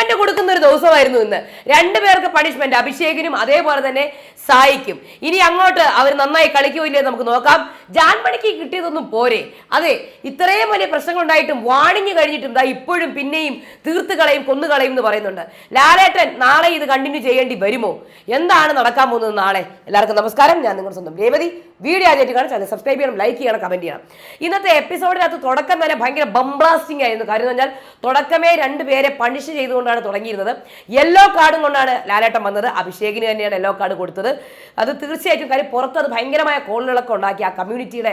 Punishment കൊടുക്കുന്ന ഒരു ദിവസമായിരുന്നു ഇന്ന്. രണ്ടുപേർക്ക് പണിഷ്മെന്റ് അഭിഷേകിനും അതേപോലെ തന്നെ സായിക്കും. ഇനി അങ്ങോട്ട് അവർ നന്നായി കളിക്കോ ഇല്ലേ നമുക്ക് നോക്കാം. ജാൻമണിക്ക് കിട്ടിയതൊന്നും പോരെ. അതെ ഇത്രയും വലിയ പ്രശ്നങ്ങൾ ഉണ്ടായിട്ടും വാണിഞ്ഞു കഴിഞ്ഞിട്ടും ദാ ഇപ്പോഴും പിന്നെയും തീർത്ത് കളയും കൊന്നുകളയും എന്ന് പറയുന്നുണ്ട്. ലാലേട്ടൻ നാളെ ഇത് കണ്ടിന്യൂ ചെയ്യേണ്ടി വരുമോ? എന്താണ് നടക്കാൻ പോകുന്നത് നാളെ? എല്ലാവർക്കും നമസ്കാരം. ഞാൻ നിങ്ങളുടെ സ്വന്തം രേവതി. വീഡിയോ ആദ്യമായിട്ട് കാണാൻ ചാനൽ സബ്സ്ക്രൈബ് ചെയ്യണം ലൈക്ക് ചെയ്യണം കമന്റ് ചെയ്യണം. ഇന്നത്തെ എപ്പിസോഡിനകത്ത് തുടക്കം തന്നെ ഭയങ്കര ബംബ്ലാസ്റ്റിംഗ് ആയിരുന്നു. കാര്യം എന്ന് പറഞ്ഞാൽ തുടക്കമേ രണ്ട് പേരെ പണിഷ് ചെയ്തുകൊണ്ടാണ് തുടങ്ങിയിരുന്നത്. യെല്ലോ കാർഡും കൊണ്ടാണ് ലാലേട്ടൻ വന്നത്. അഭിഷേകിന് തന്നെയാണ് യെല്ലോ കാർഡ് കൊടുത്തത്. അത് തീർച്ചയായിട്ടും കാര്യം പുറത്ത് അത് ഭയങ്കരമായ കോളുകളൊക്കെ ഉണ്ടാക്കി ആ കമ്മ്യൂണിറ്റിയുടെ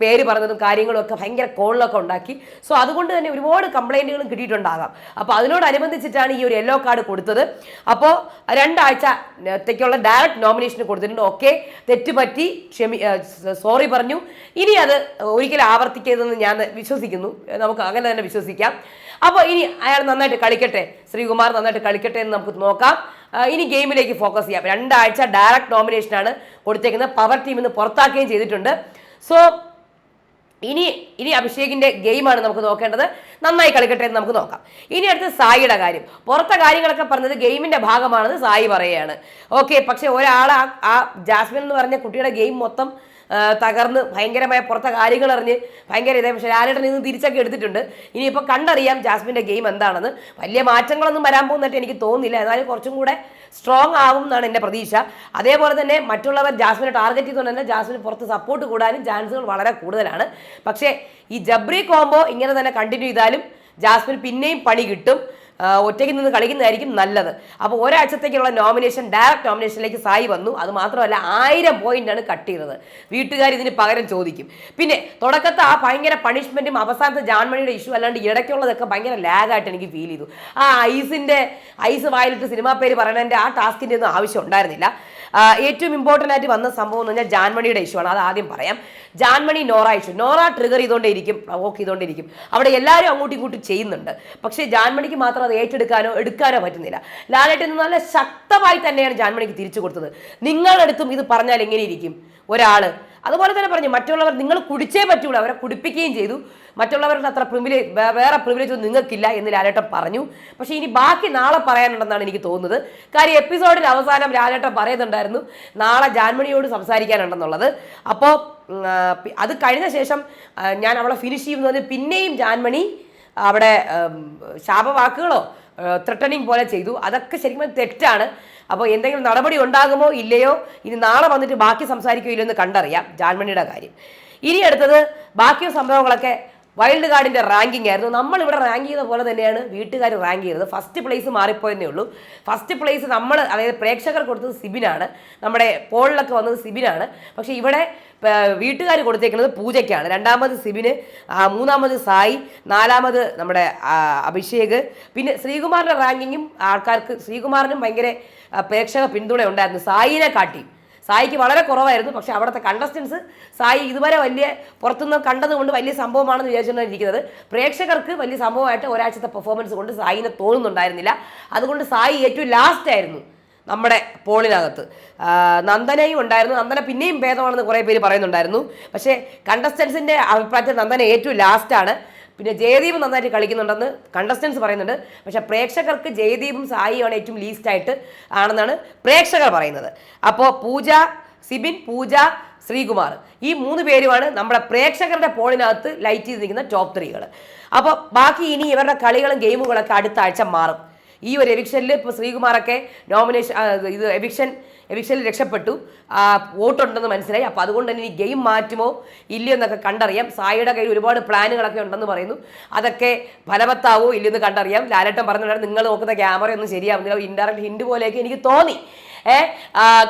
പേര് പറഞ്ഞതും കാര്യങ്ങളും ഒക്കെ ഭയങ്കര കോളിലൊക്കെ ഉണ്ടാക്കി. സോ അതുകൊണ്ട് തന്നെ ഒരുപാട് കംപ്ലൈന്റുകളും കിട്ടിയിട്ടുണ്ടാകാം. അപ്പോൾ അതിനോടനുബന്ധിച്ചിട്ടാണ് ഈ ഒരു യെല്ലോ കാർഡ് കൊടുത്തത്. അപ്പോൾ രണ്ടാഴ്ചത്തേക്കുള്ള ഡയറക്റ്റ് നോമിനേഷന് കൊടുത്തിട്ടുണ്ട്. ഓക്കെ തെറ്റുപറ്റി ക്ഷമി സോറി പറഞ്ഞു. ഇനി അത് ഒരിക്കലും ആവർത്തിക്കരുതെന്ന് ഞാൻ വിശ്വസിക്കുന്നു. നമുക്ക് അങ്ങനെ തന്നെ വിശ്വസിക്കാം. അപ്പോൾ ഇനി അയാൾ നന്നായിട്ട് കളിക്കട്ടെ. ശ്രീകുമാർ നന്നായിട്ട് കളിക്കട്ടെ എന്ന് നമുക്ക് നോക്കാം. ഇനി ഗെയിമിലേക്ക് ഫോക്കസ് ചെയ്യാം. രണ്ടാഴ്ച ഡയറക്റ്റ് നോമിനേഷനാണ് കൊടുത്തേക്കുന്നത്. പവർ ടീമിൽ നിന്ന് പുറത്താക്കുകയും ചെയ്തിട്ടുണ്ട്. സോ ഇനി ഇനി അഭിഷേകിന്റെ ഗെയിമാണ് നമുക്ക് നോക്കേണ്ടത്. നന്നായി കളിക്കട്ടെ എന്ന് നമുക്ക് നോക്കാം. ഇനി അടുത്ത് സായിയുടെ കാര്യം. പുറത്തെ കാര്യങ്ങളൊക്കെ പറഞ്ഞത് ഗെയിമിന്റെ ഭാഗമാണെന്ന് സായി പറയുകയാണ്. ഓക്കെ പക്ഷെ ഒരാൾ ആ- ജാസ്മിൻ എന്ന് പറഞ്ഞ കുട്ടിയുടെ ഗെയിം മൊത്തം തകർന്ന് ഭയങ്കരമായ പുറത്തെ കാര്യങ്ങൾ അറിഞ്ഞ് ഭയങ്കര ഇതേ പക്ഷേ ലാലേട്ടൻ ഇന്ന് തിരിച്ചൊക്കെ എടുത്തിട്ടുണ്ട്. ഇനിയിപ്പോൾ കണ്ടറിയാം ജാസ്മിന്റെ ഗെയിം എന്താണെന്ന്. വലിയ മാറ്റങ്ങളൊന്നും വരാൻ പോകുന്നതായിട്ട് എനിക്ക് തോന്നുന്നില്ല. എന്നാലും കുറച്ചും കൂടെ സ്ട്രോങ് ആവും എന്നാണ് എന്റെ പ്രതീക്ഷ. അതേപോലെ തന്നെ മറ്റുള്ളവർ ജാസ്മിനെ ടാർഗറ്റ് ചെയ്തുകൊണ്ട് തന്നെ ജാസ്മിന് പുറത്ത് സപ്പോർട്ട് കൂടാനും ചാൻസുകൾ വളരെ കൂടുതലാണ്. പക്ഷേ ഈ ജബ്രി കോംബോ ഇങ്ങനെ തന്നെ കണ്ടിന്യൂ ചെയ്താലും ജാസ്മിൻ പിന്നെയും പണി കിട്ടും. ഒറ്റയ്ക്ക് നിന്ന് കളിക്കുന്നതായിരിക്കും നല്ലത്. അപ്പോൾ ഒരാഴ്ചത്തേക്കുള്ള നോമിനേഷൻ ഡയറക്റ്റ് നോമിനേഷനിലേക്ക് സായി വന്നു. അത് മാത്രമല്ല ആയിരം പോയിന്റാണ് കട്ട് ചെയ്തത്. വീട്ടുകാർ ഇതിന് പകരം ചോദിക്കും. പിന്നെ തുടക്കത്തെ ആ ഭയങ്കര പണിഷ്മെന്റും അവസാനത്തെ ജാൻമണിയുടെ ഇഷ്യൂ അല്ലാണ്ട് ഇടയ്ക്കുള്ളതൊക്കെ ഭയങ്കര ലാഗായിട്ട് എനിക്ക് ഫീൽ ചെയ്തു. ആ ഐസിന്റെ ഐസ് വായിലിട്ട് സിനിമാ പേര് പറയണതിന്റെ ആ ടാസ്കിന്റെ ഒന്നും ആവശ്യം ഉണ്ടായിരുന്നില്ല. ഏറ്റവും ഇമ്പോർട്ടന്റ് ആയിട്ട് വന്ന സംഭവം എന്ന് പറഞ്ഞാൽ ജാൻമണിയുടെ ഇഷ്യൂ ആണ്. അത് ആദ്യം പറയാം. ജാൻമണി നോറ ഇഷ്യൂ നോറ ട്രിഗർ ചെയ്തുകൊണ്ടേയിരിക്കും പ്രവോക്ക് ചെയ്തുകൊണ്ടിരിക്കും അവിടെ എല്ലാവരും അങ്ങോട്ടും ഇങ്ങോട്ടും ചെയ്യുന്നുണ്ട്. പക്ഷേ ജാൻമണിക്ക് മാത്രം അത് ഏറ്റെടുക്കാനോ എടുക്കാനോ പറ്റുന്നില്ല. ലാലേട്ടൻ നല്ല ശക്തമായി തന്നെയാണ് ജാൻമണിക്ക് തിരിച്ചു കൊടുത്തത്. നിങ്ങളടുത്തും ഇത് പറഞ്ഞാൽ എങ്ങനെ ഇരിക്കും? ഒരാൾ അതുപോലെ തന്നെ പറഞ്ഞു മറ്റുള്ളവർ നിങ്ങൾ കുടിച്ചേ പറ്റുള്ളൂ അവരെ കുടിപ്പിക്കുകയും ചെയ്തു. മറ്റുള്ളവരുടെ അത്ര പ്രിവിലേജ് വേറെ പ്രിവിലേജ് ഒന്നും നിങ്ങൾക്കില്ല എന്ന് ലാലേട്ടൻ പറഞ്ഞു. പക്ഷേ ഇനി ബാക്കി നാളെ പറയാനുണ്ടെന്നാണ് എനിക്ക് തോന്നുന്നത്. കാര്യം എപ്പിസോഡിൽ അവസാനം ലാലേട്ടൻ പറയുന്നുണ്ടായിരുന്നു നാളെ ജാൻമണിയോട് സംസാരിക്കാനുണ്ടെന്നുള്ളത്. അപ്പോൾ അത് കഴിഞ്ഞ ശേഷം ഞാൻ അവളെ ഫിനിഷ് ചെയ്യുന്നത് പിന്നെയും ജാൻമണി അവിടെ ശാപവാക്കുകളോ ത്രട്ടനിങ് പോലെ ചെയ്തു. അതൊക്കെ ശരിക്കും തെറ്റാണ്. അപ്പോൾ എന്തെങ്കിലും നടപടി ഉണ്ടാകുമോ ഇല്ലയോ? ഇനി നാളെ വന്നിട്ട് ബാക്കി എന്ന് കണ്ടറിയാം ജാൻമണിയുടെ കാര്യം. ഇനി അടുത്തത് ബാക്കി സംഭവങ്ങളൊക്കെ വൈൽഡ് കാർഡിന്റെ റാങ്കിങ് ആയിരുന്നു. നമ്മൾ ഇവിടെ റാങ്ക് ചെയ്ത പോലെ തന്നെയാണ് വീട്ടുകാർ റാങ്ക് ചെയ്തത് ഫസ്റ്റ് പ്ലേസ് മാറിപ്പോയെന്നേ ഉള്ളൂ. ഫസ്റ്റ് പ്ലേസ് നമ്മൾ അതായത് പ്രേക്ഷകർ കൊടുത്തത് സിബിനാണ്. നമ്മുടെ പോളിലൊക്കെ വന്നത് സിബിനാണ്. പക്ഷേ ഇവിടെ വീട്ടുകാർ കൊടുത്തേക്കുന്നത് പൂജയ്ക്കാണ്. രണ്ടാമത് സിബിന് മൂന്നാമത് സായി നാലാമത് നമ്മുടെ അഭിഷേക്. പിന്നെ ശ്രീകുമാറിന്റെ റാങ്കിങ്ങും ആൾക്കാർക്ക് ശ്രീകുമാറിനും ഭയങ്കര പ്രേക്ഷക പിന്തുണ ഉണ്ടായിരുന്നു. സായിനെ കാട്ടി. സായിക്ക് വളരെ കുറവായിരുന്നു പക്ഷെ അവിടുത്തെ കണ്ടസ്റ്റൻസ് സായി ഇതുവരെ വലിയ പുറത്തുനിന്ന് കണ്ടതുകൊണ്ട് വലിയ സംഭവമാണെന്ന് വിചാരിച്ചുകൊണ്ടാണ് പ്രേക്ഷകർക്ക് വലിയ സംഭവമായിട്ട് ഒരാഴ്ചത്തെ പെർഫോമൻസ് കൊണ്ട് സായിനെ തോന്നുന്നുണ്ടായിരുന്നില്ല. അതുകൊണ്ട് സായി ഏറ്റവും ലാസ്റ്റ് ആയിരുന്നു നമ്മുടെ പോളിനകത്ത്. നന്ദനയും ഉണ്ടായിരുന്നു. നന്ദന പിന്നെയും ഭേദമാണെന്ന് കുറേ പേര് പറയുന്നുണ്ടായിരുന്നു. പക്ഷേ കണ്ടസ്റ്റൻസിന്റെ അഭിപ്രായത്തിൽ നന്ദന ഏറ്റവും ലാസ്റ്റാണ് പിന്നെ ജയദീപ് നന്നായിട്ട് കളിക്കുന്നുണ്ടെന്ന് കണ്ടസ്റ്റൻസ് പറയുന്നുണ്ട്. പക്ഷെ പ്രേക്ഷകർക്ക് ജയദീപും സായിയുമാണ് ഏറ്റവും ലീസ്റ്റ് ആയിട്ട് ആണെന്നാണ് പ്രേക്ഷകർ പറയുന്നത്. അപ്പോൾ പൂജ സിബിൻ പൂജ ശ്രീകുമാർ ഈ മൂന്ന് പേരുമാണ് നമ്മുടെ പ്രേക്ഷകരുടെ പോളിനകത്ത് ലൈറ്റ് ചെയ്ത് നിൽക്കുന്ന ടോപ്പ് ത്രീകൾ അപ്പോൾ ബാക്കി ഇനി ഇവരുടെ കളികളും ഗെയിമുകളൊക്കെ അടുത്ത ആഴ്ച മാറും. ഈ ഒരു എവിക്ഷനിൽ ഇപ്പോൾ ശ്രീകുമാറൊക്കെ നോമിനേഷൻ ഇത് എവിക്ഷൻ എവിക്ഷനിൽ രക്ഷപ്പെട്ടു. വോട്ടുണ്ടെന്ന് മനസ്സിലായി. അപ്പോൾ അതുകൊണ്ട് തന്നെ ഈ ഗെയിം മാറ്റുമോ? ഇല്ലയോ എന്നൊക്കെ കണ്ടറിയാം. സായിയുടെ കയ്യിൽ ഒരുപാട് പ്ലാനുകളൊക്കെ ഉണ്ടെന്ന് പറയുന്നു. അതൊക്കെ ഫലവത്താവോ? ഇല്ലയെന്ന് കണ്ടറിയാം. ലാലേട്ടൻ പറഞ്ഞിട്ടുണ്ടായിരുന്നു നിങ്ങൾ നോക്കുന്ന ക്യാമറ ഒന്നും ശരിയാവുന്നില്ല ഇൻഡയറക്റ്റ് ഹിൻഡ് പോലെയൊക്കെ എനിക്ക് തോന്നി.